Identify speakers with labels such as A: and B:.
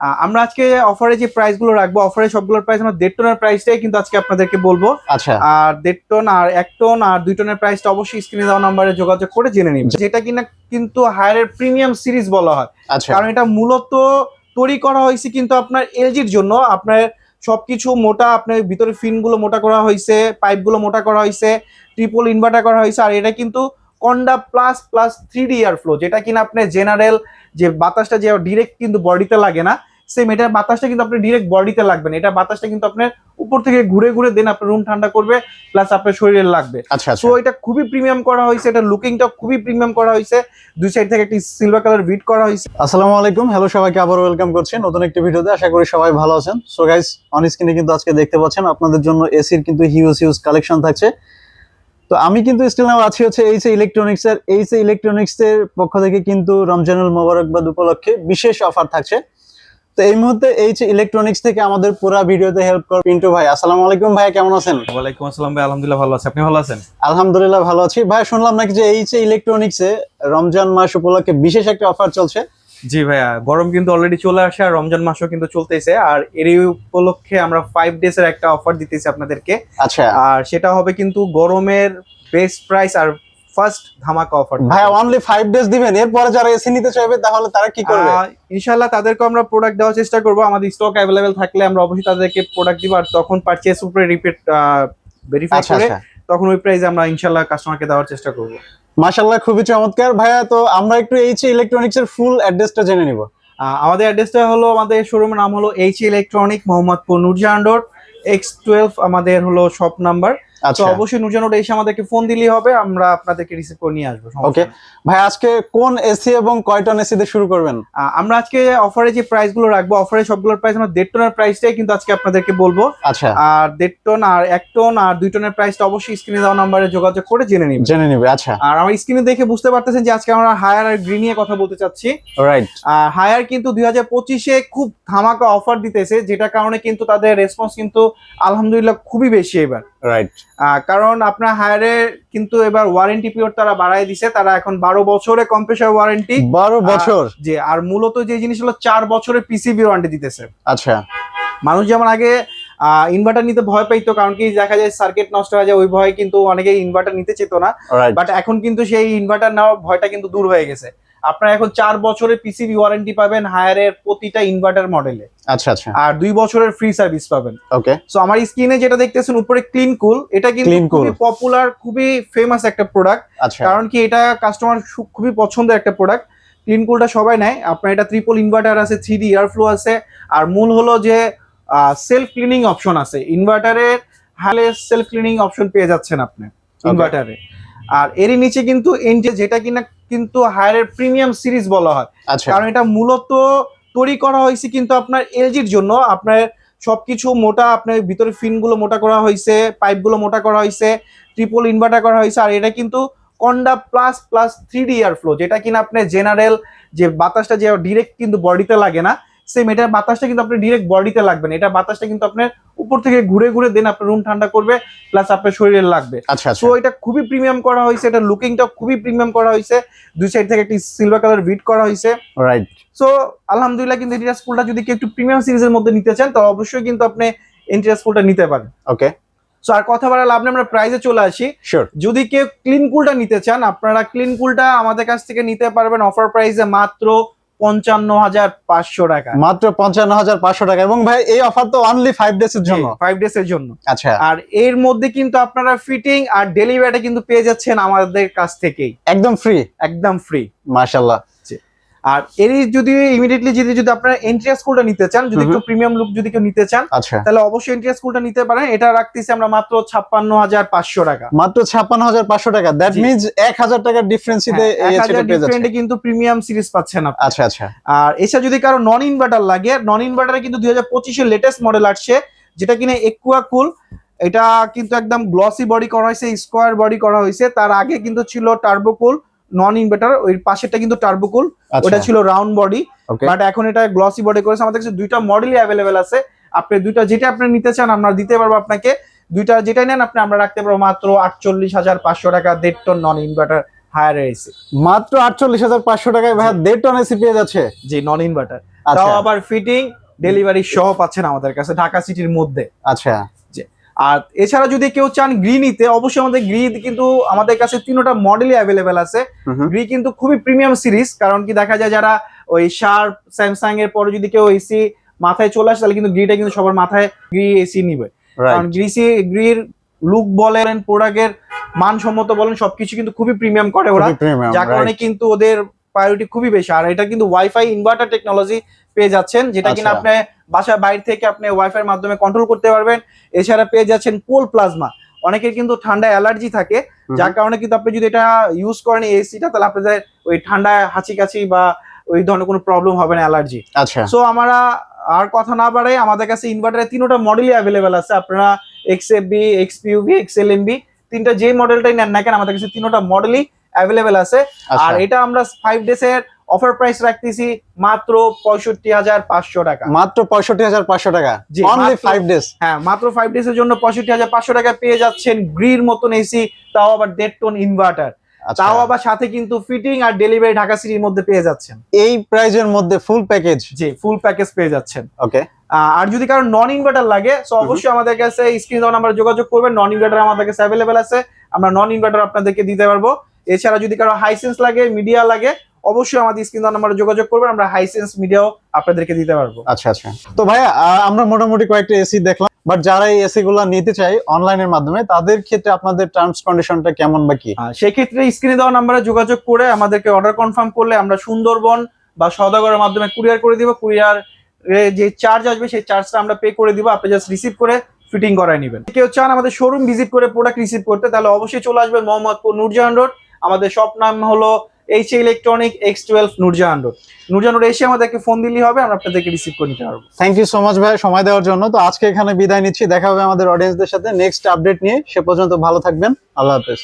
A: আহ, আমরা আজকে অফারে যে প্রাইসগুলো রাখব অফারে সবগুলোর প্রাইস আমরা দেড় টনের প্রাইসটাই কিন্তু আজকে আপনাদেরকে বলব।
B: আচ্ছা।
A: আর দেড় টন আর এক টন আর দুই টনের প্রাইসটা অবশ্যই স্ক্রিনে দেওয়া নাম্বারে যোগাযোগ করে জেনে নিন যেটা কিনা কিন্তু হায়ারের প্রিমিয়াম সিরিজ বলা হয়।
B: আচ্ছা।
A: কারণ এটা মূলত তৈরি করা হয়েছে কিন্তু আপনার এলজির জন্য। আপনার সবকিছু মোটা আপনার ভিতরে ফিনগুলো মোটা করা হয়েছে পাইপগুলো মোটা করা হয়েছে ট্রিপল ইনভার্টার করা হয়েছে। আর এটা কিন্তু Konda plus plus three D air flow যেটা কিনা আপনার জেনারেল যে বাতাসটা যে ডিরেক্ট কিন্তু বডিতে লাগে না সেম এটা বাতাসটা কিন্তু আপনার ডিরেক্ট বডিতে লাগবে না। এটা বাতাসটা কিন্তু আপনার উপর থেকে ঘুরে ঘুরে দেন আপনার রুম ঠান্ডা করবে প্লাস আপনার শরীরে লাগবে।
B: আচ্ছা আচ্ছা।
A: সো এটা খুবই প্রিমিয়াম করা হয়েছে এটা লুকিংটা খুবই প্রিমিয়াম করা হয়েছে। দুই সাইড থেকে একটি সিলভার কালার বিট করা হয়েছে।
B: আসসালামু আলাইকুম। হ্যালো সবাইকে আবার ওয়েলকাম করছি নতুন একটি ভিডিওতে আশা করি সবাই ভালো আছেন। সো গাইস অন স্ক্রিনে কিন্তু আজকে দেখতে পাচ্ছেন আপনাদের জন্য এসির কিন্তু হিউজ হিউজ কালেকশন থাকছে। তো আমি কিন্তু স্টিল নাও আছি হচ্ছে এইচ ইলেকট্রনিক্স এর। এইচ ইলেকট্রনিক্স এর পক্ষ থেকে কিন্তু রমজানুল মোবারকবাদ উপলক্ষে বিশেষ অফার থাকছে। তো এই মুহূর্তে এইচ ইলেকট্রনিক্স থেকে আমাদের পুরো ভিডিওতে হেল্প কর পিন্টু ভাই। আসসালামু আলাইকুম ভাই কেমন আছেন?
A: ওয়ালাইকুম আসসালাম ভাই আলহামদুলিল্লাহ ভালো আছে। আপনি ভালো আছেন?
B: আলহামদুলিল্লাহ ভালো আছি। ভাই শুনলাম নাকি যে এইচ ইলেকট্রনিক্স এ রমজান মাস উপলক্ষে বিশেষ একটা অফার চলছে?
A: জি ভাইয়া গরম কিন্তু অলরেডি চলে আসে আর রমজান মাসও কিন্তু চলতেছে। আর এরই উপলক্ষে আমরা ফাইভ ডেজ এর একটা অফার দিতেছি আপনাদেরকে।
B: আচ্ছা।
A: আর সেটা হবে কিন্তু গরমের বেস্ট প্রাইস আর ফার্স্ট ধামাকা অফার
B: ভাই অনলি ফাইভ ডেজ দিবেন এরপরে যারা এসি নিতে চাইবে তাহলে তারা কি করবে?
A: ইনশাল্লাহ তাদেরকে আমরা প্রোডাক্ট দেওয়ার চেষ্টা করব। আমাদের স্টক অ্যাভেলেবেল থাকলে আমরা অবশ্যই তাদেরকে প্রোডাক্ট দিব আর তখন পারচেস উপরে রিপিট ভেরিফাই
B: আচ্ছা
A: করে
B: আচ্ছা।
A: তখন ওই প্রাইস আমরা ইনশাল্লাহ কাস্টমারকে দেওয়ার চেষ্টা করব।
B: মাশাল্লাহ খুবই চমৎকার। ভাইয়া তো আমরা একটু এইচ ইলেকট্রনিক্স এর ফুল অ্যাড্রেসটা জেনে নিব।
A: আমাদের অ্যাড্রেসটা হলো আমাদের শোরুমের নাম হলো H electronic Mohammadpur Nurjahan road X twelve আমাদের হলো শপ নাম্বার তো
B: আচ্ছা
A: অবশ্যই নুরজাহান রোড এসে আমাদেরকে ফোন দিলেই হবে আমরা আপনাদেরকে রিসিভ করে নিয়ে আসব. নেই।
B: ভাই আজকে কোন এসি এবং কয় টন এসি দিয়ে শুরু করবেন?
A: আমরা আজকে অফারে যে প্রাইসগুলো রাখব অফারে সবগুলোর প্রাইস আমরা দেড় টনের প্রাইসটাই কিন্তু আজকে আপনাদেরকে বলব।
B: আচ্ছা।
A: আর দেড় টন আর এক টন আর দুই টনের প্রাইসটা অবশ্যই স্ক্রিনে দেওয়া নাম্বারে যোগাযোগ করে জেনে নিন
B: জেনে নিবে আচ্ছা।
A: আর আমার স্ক্রিনে দেখে বুঝতে পারতেছেন যে আজকে আমরা হায়ার আর গ্রিন নিয়ে কথা বলতে চাচ্ছি।
B: রাইট
A: আর হায়ার কিন্তু দুই হাজার পঁচিশে খুব ধামাকা অফার দিতেছে যেটা কারণে কিন্তু তাদের রেসপন্স কিন্তু আলহামদুলিল্লাহ খুবই বেশি এবার।
B: রাইট
A: কারণ আপনার হায়ারে কিন্তু এবার ওয়ারেন্টি পিরিয়ড তারা বাড়ায় দিছে তারা এখন বারো বছরে কম্প্রেসার ওয়ারেন্টি
B: বারো বছর?
A: যে আর মূলত যে জিনিস হলো চার বছরের পিসিবি ওয়ারেন্টি দিতেছে।
B: আচ্ছা।
A: মানুষ যেমন আগে ইনভার্টার নিতে ভয় পাইতো কারণ কি দেখা যায় সার্কিট নষ্ট হয়ে যায় ওই ভয় কিন্তু অনেকে ইনভার্টার নিতে চেত না। বাট এখন কিন্তু সেই ইনভার্টার নেওয়ার ভয়টা কিন্তু দূর হয়ে গেছে। আপনারা এখন চার বছরের পিসিবি ওয়ারেন্টি পাবেন হায়ারের প্রতিটা ইনভার্টার মডেলে
B: আচ্ছা আচ্ছা।
A: আর দুই বছরের ফ্রি সার্ভিস পাবেন।
B: ওকে
A: সো আমার স্ক্রিনে যেটা দেখতেছেন উপরে ক্লিন কুল এটা কিন্তু। খুবই পপুলার খুবই ফেমাস একটা প্রোডাক্ট
B: আচ্ছা।
A: কারণ কি এটা কাস্টমার খুবই পছন্দের একটা প্রোডাক্ট ক্লিন কুলটা সবাই নেয়। আপনার এটা ট্রিপল ইনভার্টার আছে থ্রি ডি এয়ার ফ্লো আছে। আর মূল হলো যে সেলফ ক্লিনিং অপশন আছে। ইনভার্টারের হালে সেলফ ক্লিনিং অপশন পেয়ে যাচ্ছেন আপনি ইনভার্টারে আর এরই নিচে কিন্তু এনজে যেটা কিনা কিন্তু হায়ারের প্রিমিয়াম সিরিজ বলা হয়।
B: আচ্ছা।
A: কারণ এটা মূলত তৈরি করা হয়েছে কিন্তু আপনার এলজির জন্য। আপনার সবকিছু মোটা আপনার ভিতরে ফিনগুলো মোটা করা হয়েছে পাইপগুলো মোটা করা হয়েছে ট্রিপল ইনভার্টার করা হয়েছে আর এটা কিন্তু Konda plus plus three D air flow যেটা কিনা আপনার জেনারেল যে বাতাসটা যে ডিরেক্ট কিন্তু বডিতে লাগে না সেম এটার বাতাসটা কিন্তু আপনার ডিরেক্ট বডিতে লাগবে না। এটা বাতাসটা কিন্তু আপনার উপর থেকে ঘুরে ঘুরে দেন আপনার রুম ঠান্ডা করবে প্লাস আপনার শরীরে লাগবে।
B: আচ্ছা আচ্ছা।
A: সো এটা খুবই প্রিমিয়াম করা হয়েছে এটা লুকিংটা খুবই প্রিমিয়াম করা হয়েছে। দুই সাইড থেকে একটি সিলভার কালার বিট করা হয়েছে।
B: রাইট
A: সো আলহামদুলিল্লাহ কিন্তু এন্টিরাস ফুলটা যদি কেউ একটু প্রিমিয়াম সিরিজের মধ্যে নিতে চান তাহলে অবশ্যই কিন্তু আপনি এন্টিরাস ফুলটা নিতে পারেন।
B: ওকে
A: সো আর কথা বলার লাভ নেই, আমরা প্রাইজে চলে আসি।
B: শিওর
A: যদি কেউ ক্লিন কুলটা নিতে চান আপনারা ক্লিন কুলটা আমাদের কাছ থেকে নিতে পারবেন। অফার প্রাইসে মাত্র পঞ্চান্ন হাজার পাঁচশো টাকা।
B: মাত্র পঞ্চান্ন হাজার পাঁচশো টাকা। এবং ভাই এই অফার তো অনলি ফাইভ ডেজ এর জন্য।
A: ফাইভ ডেজ এর জন্য।
B: আচ্ছা।
A: আর এর মধ্যে কিন্তু আপনারা ফিটিং আর ডেলিভারিটা কিন্তু পেয়ে যাচ্ছেন আমাদের কাছ থেকেই।
B: একদম ফ্রি
A: একদম ফ্রি
B: মাশাল্লাহ
A: আর এরই যদি ইমিডিয়েটলি যদি যদি আপনারা এন্ট্রিয়াস কুলটা নিতে চান যদি। একটু প্রিমিয়াম লুক যদি কেউ নিতে চান
B: আচ্ছা।
A: তাহলে অবশ্যই এন্ট্রিয়াস কুলটা নিতে পারেন। এটা রাখতেছি আমরা মাত্র ছাপ্পান্ন হাজার পাঁচশো টাকা।
B: মাত্র ছাপ্পান্ন হাজার পাঁচশো টাকা। দ্যাট। মিনস এক হাজার টাকার ডিফারেন্স
A: হ্যাঁ, ডিফারেন্টে কিন্তু প্রিমিয়াম সিরিজ পাচ্ছেন আপনি।
B: আচ্ছা আচ্ছা।
A: আর এছাড়া যদি কারও নন ইনভার্টার লাগে নন ইনভার্টারে কিন্তু দুই হাজার পঁচিশের লেটেস্ট মডেল আসছে যেটা কিনা একুয়া কুল এটা কিন্তু একদম গ্লসি বডি করা হয়েছে স্কোয়ার বডি করা হয়েছে। তার আগে কিন্তু ছিল টার্বোকুল নন ইনভার্টার ওই পাশেরটা কিন্তু টার্বোকুল
B: আচ্ছা।
A: ওটা ছিল রাউন্ড বডি বাট এখন এটা গ্লসি বডি করেছে। আমাদের কাছে দুইটা মডেলই অ্যাভেলেবেল আছে। আপনি দুইটা যেটা আপনি নিতে চান আমরা দিতে পারব আপনাকে। দুইটা যেটাই নেন আপনি আমরা রাখতে পারব মাত্র আটচল্লিশ হাজার পাঁচশো টাকা দেড় ton non inverter Haier AC
B: মাত্র আটচল্লিশ হাজার পাঁচশো টাকায় ভাই দেড় টন এসি পেয়ে যাচ্ছে।
A: জি নন ইনভার্টার
B: আচ্ছা।
A: তাও আবার ফিটিং ডেলিভারি সহ পাচ্ছেন আমাদের কাছে ঢাকা সিটির মধ্যে।
B: আচ্ছা।
A: আর এছাড়া যদি কেউ চান গ্রি নিতে অবশ্যই আমাদের গ্রি কিন্তু আমাদের কাছে তিনটা মডেলই অ্যাভেলেবেল আছে। গ্রি কিন্তু খুবই প্রিমিয়াম সিরিজ কারণ কি দেখা যায় যারা ওই শার্প স্যামসাং এর পরে যদি কেউ এসি মাথায় চলে আসে তাহলে কিন্তু গ্রিটা কিন্তু সবার মাথায় গ্রি এসি নিবে। কারণ গ্রিসি গ্রির লুক বলেন প্রোডাক্টের মানসম্মত বলেন সবকিছু কিন্তু খুবই প্রিমিয়াম করে ওরা। যার কারণে কিন্তু ওদের প্রায়োরিটি খুবই বেশি। আর এটা কিন্তু ওয়াইফাই ইনভার্টার টেকনোলজি পেয়ে যাচ্ছেন যেটা কিনা
B: আচ্ছা।
A: আপনি বাসার বাইরে থেকে আপনি ওয়াইফাই এর মাধ্যমে কন্ট্রোল করতে পারবেন। এছাড়া পেয়ে যাচ্ছেন কোল প্লাজমা অনেকের কিন্তু ঠান্ডা অ্যালার্জি থাকে যার কারণে কিন্তু আপনি যদি এটা ইউজ করেন এসিটা তাহলে আপনাদের ওই ঠান্ডা হাঁচি কাছি বা ওই ধরনের কোনো প্রবলেম হবে না অ্যালার্জি
B: আচ্ছা।
A: সো আমরা আর কথা না বাড়াই আমাদের কাছে ইনভার্টারের তিনটা মডেলই অ্যাভেলেবেল আছে। আপনারা X F B X পিউভি X L M B তিনটা যে মডেলটাই নেন না কেন আমাদের কাছে তিনটা মডেলই অ্যাভেলেবেল আছে।
B: আচ্ছা।
A: আর এটা আমরা ফাইভ ডেজ এর অফার প্রাইস রাখতেছি মাত্র পঁয়ষট্টি হাজার পাঁচশো টাকা।
B: মাত্র পঁয়ষট্টি হাজার পাঁচশো টাকা। অনলি ফাইভ ডেজ
A: হ্যাঁ মাত্র ফাইভ ডেজ এর জন্য পঁয়ষট্টি হাজার পাঁচশো টাকা পেয়ে যাচ্ছেন গ্রির মতন এসি তাও আবার দেড় টন ইনভার্টার। তাও আবার সাথে কিন্তু ফিটিং আর ডেলিভারি ঢাকা সিটির মধ্যে পেয়ে যাচ্ছেন।
B: এই প্রাইজের মধ্যে ফুল প্যাকেজ
A: জি ফুল প্যাকেজ পেয়ে যাচ্ছেন।
B: ওকে
A: আর যদি কারও নন ইনভার্টার লাগে তো অবশ্যই আমাদের কাছে স্ক্রিন দেওয়া নাম্বার যোগাযোগ করবেন। নন ইনভার্টার আমাদের কাছে অ্যাভেলেবেল আছে। আমরা নন ইনভার্টার আপনাদেরকে দিতে পারব। এছাড়া যদি কারও হাইসেন্স লাগে মিডিয়া লাগে অবশ্যই আমাদের স্ক্রিন দেওয়া নাম্বারে যোগাযোগ করবেন আমরা হাইসেন্স মিডিয়াও আপনাদেরকে দিতে পারব।
B: আচ্ছা আচ্ছা। তো ভাইয়া আমরা মোটামুটি কয়েকটা এসি দেখলাম বাট যারা এই এসি গুলা নিতে চাই অনলাইনের মাধ্যমে তাদের ক্ষেত্রে আপনাদের টার্মস কন্ডিশনটা কেমন বা কি?
A: সেক্ষেত্রে স্ক্রিনে দেওয়া নাম্বারে যোগাযোগ করে আমাদেরকে অর্ডার কনফার্ম করলে আমরা সুন্দরবন বা সদাগরের মাধ্যমে কুরিয়ার করে দিব কুরিয়ার যে চার্জ আসবে সেই চার্জটা আমরা পে করে দিব আপনি জাস্ট রিসিভ করে ফিটিং করায় নেবেন। কেউ চান আমাদের শোরুম ভিজিট করে প্রোডাক্ট রিসিভ করতে তাহলে অবশ্যই চলে আসবেন মোহাম্মদপুর নূরজাহান রোড আমাদের সব নাম হলো H electronic X twelve Nurjahan road Nurjahan road এসে আমাদেরকে ফোন দিলেই হবে, আমরা আপনাদেরকে রিসিভ করে নিতে পারব।
B: থ্যাংক ইউ সো মাচ ভাই, সময় দেওয়ার জন্য। তো আজকে এখানে বিদায় নিচ্ছি, দেখা হবে আমাদের অডিয়েন্সদের সাথে। নেক্সট আপডেট নিয়ে সে পর্যন্ত ভালো থাকবেন। আল্লাহ হাফেজ।